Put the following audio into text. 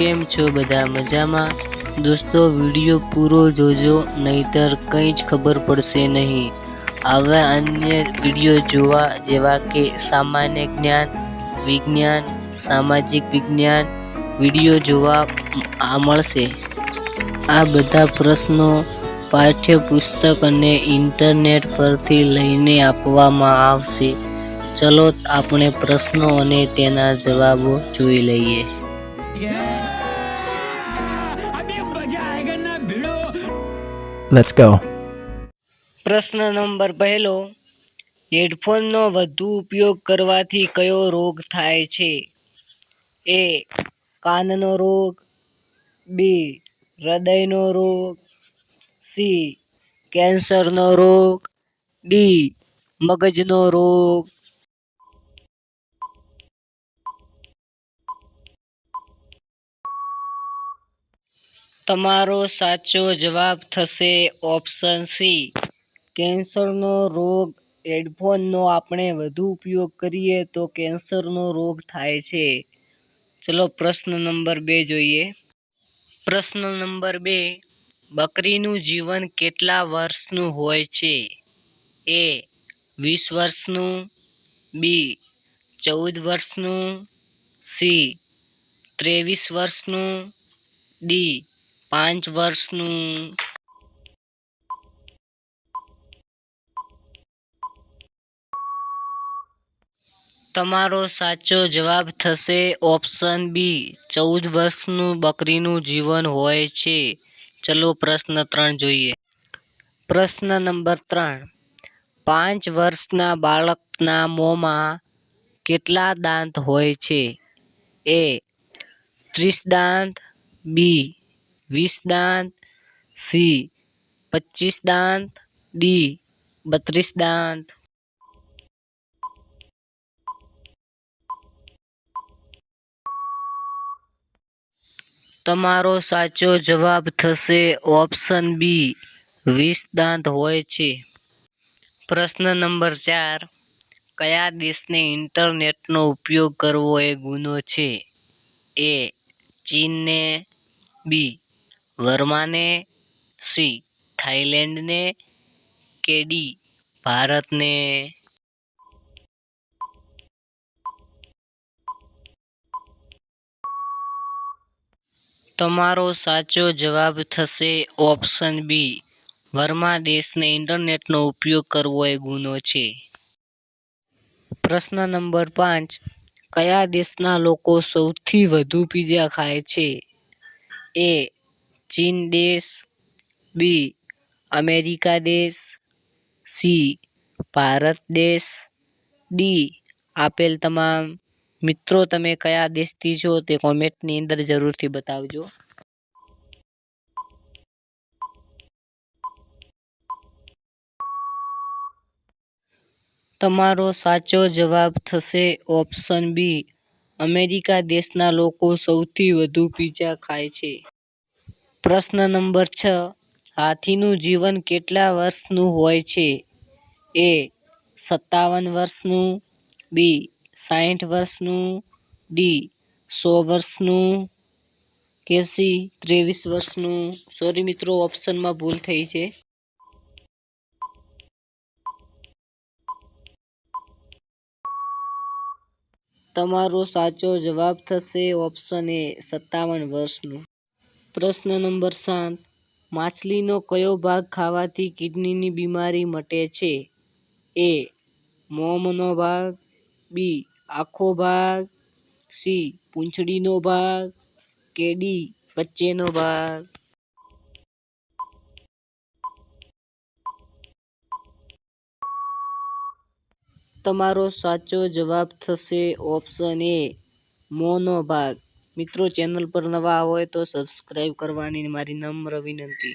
કેમ છો બધા મજામાં? દોસ્તો, વીડિયો પૂરો જોજો, નહીતર કંઈ જ ખબર પડશે નહીં. આવા અન્ય વીડિયો જોવા જેવા કે સામાન્ય જ્ઞાન, વિજ્ઞાન, સામાજિક વિજ્ઞાન વીડિયો જોવા આ મળશે. આ બધા પ્રશ્નો પાઠ્યપુસ્તક અને ઇન્ટરનેટ પરથી લઈને આપવામાં આવશે. ચલો, આપણે પ્રશ્નો અને તેના જવાબો જોઈ લઈએ. લેટ્સ ગો પ્રશ્ન નંબર પહેલો. હેડફોનનો વધુ ઉપયોગ કરવાથી કયો રોગ થાય છે? એ કાનનો રોગ બી હૃદયનો રોગ સી કેન્સરનો રોગ ડી મગજનો રોગ તમારો સાચો જવાબ થશે ઓપ્શન સી. કેન્સરનો રોગ. હેડફોનનો આપણે વધુ ઉપયોગ કરીએ તો કેન્સરનો રોગ થાય છે. ચલો પ્રશ્ન નંબર બે જોઈએ. પ્રશ્ન નંબર બે. બકરીનું જીવન કેટલા વર્ષનું હોય છે? એ. વીસ વર્ષનું. બી. ચૌદ વર્ષનું. સી. ત્રેવીસ વર્ષનું. ડી. પાંચ વર્ષનું. તમારો સાચો જવાબ થશે ઓપ્શન બી. ચૌદ વર્ષનું બકરીનું જીવન હોય છે. ચલો પ્રશ્ન ત્રણ જોઈએ. પ્રશ્ન નંબર ત્રણ. પાંચ વર્ષના બાળકના મોંમાં કેટલા દાંત હોય છે? એ ત્રીસ દાંત, બી વીસ દાંત, સી, પચીસ દાંત, ડી, બત્રીસ દાંત. તમારો સાચો જવાબ થશે ઓપ્શન બી, વીસ દાંત હોય છે. પ્રશ્ન નંબર ચાર, કયા દેશને ઇન્ટરનેટનો ઉપયોગ કરવો એ ગુનો છે? એ ચીનને, બી વર્માને સી થાઈલેન્ડને કે ડી, ભારતને? તમારો સાચો જવાબ થશે ઓપ્શન બી. વર્મા દેશને ઇન્ટરનેટનો ઉપયોગ કરવો એ ગુનો છે. પ્રશ્ન નંબર પાંચ. કયા દેશના લોકો સૌથી વધુ પીઝા ખાય છે? એ ચીન દેશ, બી, અમેરિકા દેશ, સી, ભારત દેશ, ડી, આપેલ તમામ મિત્રો તમે કયા દેશથી છો તે કોમેન્ટની અંદર જરૂરથી બતાવજો. તમારો સાચો જવાબ થશે ઓપ્શન બી, અમેરિકા દેશના લોકો સૌથી વધુ પીઝા ખાય છે. પ્રશ્ન નંબર છ. હાથીનું જીવન કેટલા વર્ષનું હોય છે? એ સત્તાવન વર્ષનું, બી સાઠ વર્ષનું, ડી સો વર્ષનું, કે સી ત્રેવીસ વર્ષનું? સોરી મિત્રો ઓપ્શનમાં ભૂલ થઈ છે. તમારો સાચો જવાબ થશે ઓપ્શન એ સત્તાવન વર્ષનું. પ્રશ્ન નંબર સાત. માછલીનો કયો ભાગ ખાવાથી કિડનીની બીમારી મટે છે? એ. મોમનો ભાગ. બી. આખો ભાગ. સી. પૂંછડીનો ભાગ. કે ડી. વચ્ચેનો ભાગ. તમારો સાચો જવાબ થશે ઓપ્શન એ મોનો ભાગ. મિત્રો ચેનલ પર નવા હોય તો સબસ્ક્રાઈબ કરવાની મારી નમ્ર વિનંતી.